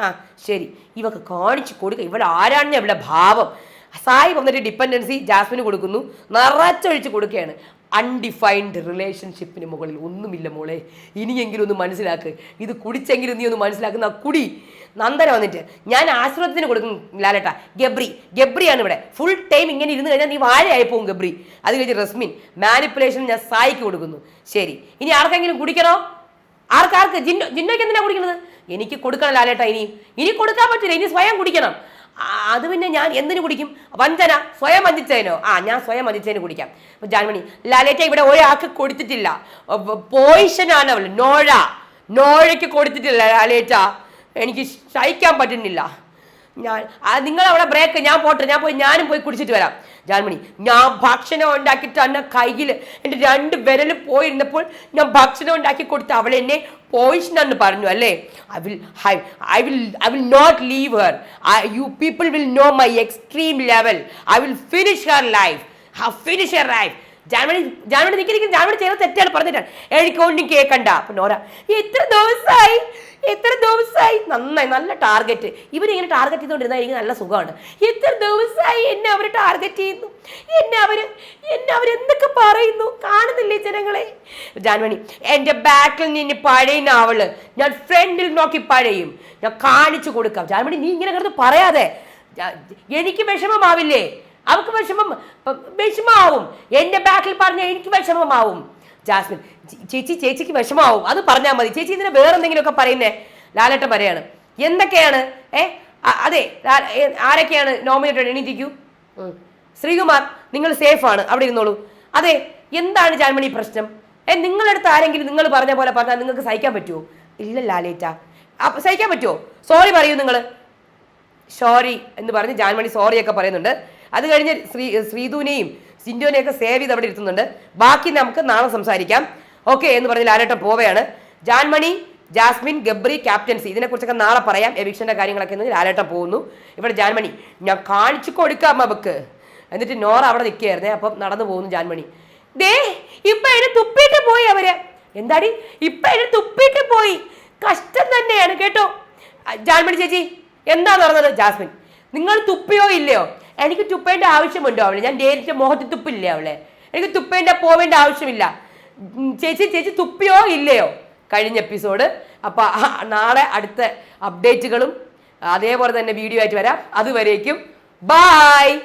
ആ ശരി. ഇവക്ക് കാണിച്ചു കൊടുക്കുക ഇവിടെ ആരാണ് ഇവിടെ ഭാവം. സായി വന്നിട്ട് ഡിപ്പെൻഡൻസി ജാസ്മിന് കൊടുക്കുന്നു. നിറച്ചൊഴിച്ച് കൊടുക്കുകയാണ്. അൺഡിഫൈൻഡ് റിലേഷൻഷിപ്പിന് മുകളിൽ. ഒന്നുമില്ല മോളെ. ഇനിയെങ്കിലും ഒന്ന് മനസ്സിലാക്ക്. ഇത് കുടിച്ചെങ്കിലും നീ ഒന്ന് മനസ്സിലാക്കുന്ന കുടി. നന്ദന വന്നിട്ട്. ഞാൻ ആശ്രമത്തിന് കൊടുക്കും ലാലട്ട. ഗബ്രി ഗബ്രിയാണ് ഇവിടെ. ഫുൾ ടൈം ഇങ്ങനെ ഇരുന്ന് കഴിഞ്ഞാൽ നീ വാഴയായി പോകും ഗബ്രി. അത് കഴിഞ്ഞ് റസ്മിൻ മാനിപ്പുലേഷൻ ഞാൻ സായിക്ക് കൊടുക്കുന്നു. ശരി. ഇനി ആർക്കെങ്കിലും കുടിക്കണോ? ആർക്കാർക്ക് ജിന്നോ ജിന്നോയ്ക്ക് എന്തിനാണ് കുടിക്കുന്നത് എനിക്ക് കൊടുക്കണം ലാലേട്ട ഇനി. ഇനി കൊടുക്കാൻ പറ്റില്ല ഇനി സ്വയം കുടിക്കണം. അത് പിന്നെ ഞാൻ എന്തിനു കുടിക്കും? വഞ്ചന. സ്വയം വഞ്ചിച്ചതിനോ? ആ ഞാൻ സ്വയം വഞ്ചിച്ചതിന് കുടിക്കാം. ജാൻമണി ലാലേറ്റ ഇവിടെ ഒരാൾക്ക് കൊടുത്തിട്ടില്ല. പോയിഷനാണ് അവൾ. നോഴ. നോഴയ്ക്ക് കൊടുത്തിട്ടില്ല ലാലേറ്റ എനിക്ക് സഹിക്കാൻ പറ്റുന്നില്ല. ഞാൻ നിങ്ങൾ അവിടെ ബ്രേക്ക് ഞാൻ പോട്ടെ ഞാൻ പോയി ഞാനും പോയി കുടിച്ചിട്ട് വരാം. ജാൻമണി ഞാൻ ഭക്ഷണം ഉണ്ടാക്കിയിട്ട് എന്നെ കയ്യിൽ എന്റെ രണ്ട് വിരൽ പോയിരുന്നപ്പോൾ ഞാൻ ഭക്ഷണം ഉണ്ടാക്കി കൊടുത്ത് അവൾ എന്നെ പോയിഷൻ എന്ന് പറഞ്ഞു അല്ലേ? I will hi I will I will not leave her you people will know my extreme level I will finish her life ha finish her life Janmoni Janmoni നിൽക്കി ജാൻമണി ചെയ്ത തെറ്റാണ് പറഞ്ഞിട്ടാണ്. എനിക്ക് ഒന്നും കേൾക്കണ്ട. അപ്പൊ നോറ എത്ര ദിവസമായി എത്ര ദിവസമായി നന്നായി നല്ല ടാർഗറ്റ് ഇവരിങ്ങനെ ടാർഗറ്റ് ചെയ്തുകൊണ്ടിരുന്നാൽ എനിക്ക് നല്ല സുഖമാണ്. എത്ര ദിവസമായി എന്നെ അവർ ടാർഗറ്റ് ചെയ്യുന്നു? എന്നെ അവർ എന്നെ അവർ എന്തൊക്കെ പറയുന്നു? കാണുന്നില്ലേ ജനങ്ങളെ? ജാൻമണി എന്റെ ബാക്കിൽ നിന്ന് പഴയുന്ന അവൾ ഞാൻ ഫ്രണ്ടിൽ നോക്കി പഴയും. ഞാൻ കാണിച്ചു കൊടുക്കാം. ജാൻമണി നീ ഇങ്ങനെ കിടന്ന് പറയാതെ. എനിക്ക് വിഷമമാവില്ലേ? അവൾക്ക് വിഷമം വിഷമാവും എന്റെ ബാക്കിൽ പറഞ്ഞ എനിക്ക് വിഷമമാവും. ജാസ്മിൻ ചേച്ചി ചേച്ചിക്ക് വിഷമാവും അത് പറഞ്ഞാൽ മതി. ചേച്ചി ഇതിന് വേറെ എന്തെങ്കിലുമൊക്കെ പറയുന്നേ? ലാലേട്ട പറയാണ്. എന്തൊക്കെയാണ്? ഏ അതെ ആരൊക്കെയാണ് നോമിനേറ്റഡ് എണീറ്റിക്കൂ ശ്രീകുമാർ നിങ്ങൾ സേഫ് ആണ്. അവിടെ ഇരുന്നോളൂ. അതെ എന്താണ് ജാൻമണി പ്രശ്നം? ഏ നിങ്ങളടുത്ത് ആരെങ്കിലും നിങ്ങൾ പറഞ്ഞ പോലെ പറഞ്ഞാൽ നിങ്ങൾക്ക് സഹിക്കാൻ പറ്റുമോ ഇല്ല ലാലേറ്റ സഹിക്കാൻ പറ്റുമോ സോറി പറയൂ നിങ്ങൾ സോറി എന്ന് പറഞ്ഞ് ജാൻമണി സോറിയൊക്കെ പറയുന്നുണ്ട്. അത് കഴിഞ്ഞ് ശ്രീ ശ്രീധുവിനെയും സിൻഡുവിനെയൊക്കെ സേവ് ചെയ്ത് അവിടെ ഇരുത്തുന്നുണ്ട്. ബാക്കി നമുക്ക് നാളെ സംസാരിക്കാം. ഓക്കെ എന്ന് പറഞ്ഞ് ലാലേട്ടൻ പോവുകയാണ് ജാൻമണി ജാസ്മിൻ ഗബ്രി ക്യാപ്റ്റൻസി ഇതിനെക്കുറിച്ചൊക്കെ നാളെ പറയാം. എവിക്ഷന്റെ കാര്യങ്ങളൊക്കെ എന്ന് ലാലേട്ടൻ പോകുന്നു. ഇവിടെ ജാൻമണി ഞാൻ കാണിച്ചു കൊടുക്കാം അവക്ക്. എന്നിട്ട് നോറ അവിടെ നിൽക്കുകയായിരുന്നേ. അപ്പം നടന്നു പോകുന്നു ജാൻമണി. ദേ ഇപ്പം അതിന് തുപ്പിയിട്ട് പോയി അവർ. എന്താടി? ഇപ്പം അതിന് തുപ്പിയിട്ട് പോയി. കഷ്ടം തന്നെയാണ് കേട്ടോ. ജാൻമണി ചേച്ചി എന്താ നടന്നത്? ജാസ്മിൻ നിങ്ങൾ തുപ്പിയോ ഇല്ലയോ? എനിക്ക് തുപ്പേണ്ട ആവശ്യമുണ്ടോ അവളെ? ഞാൻ നേരിട്ട് മുഖത്ത് തുപ്പില്ലേ അവളെ? എനിക്ക് തുപ്പേണ്ട പോവേണ്ട ആവശ്യമില്ല. ചേച്ചി ചേച്ചി തുപ്പിയോ ഇല്ലയോ? കഴിഞ്ഞ എപ്പിസോഡ്. അപ്പോൾ നാളെ അടുത്ത അപ്ഡേറ്റുകളും അതേപോലെ തന്നെ വീഡിയോ ആയിട്ട് വരാം. അതുവരേക്കും. ബായ്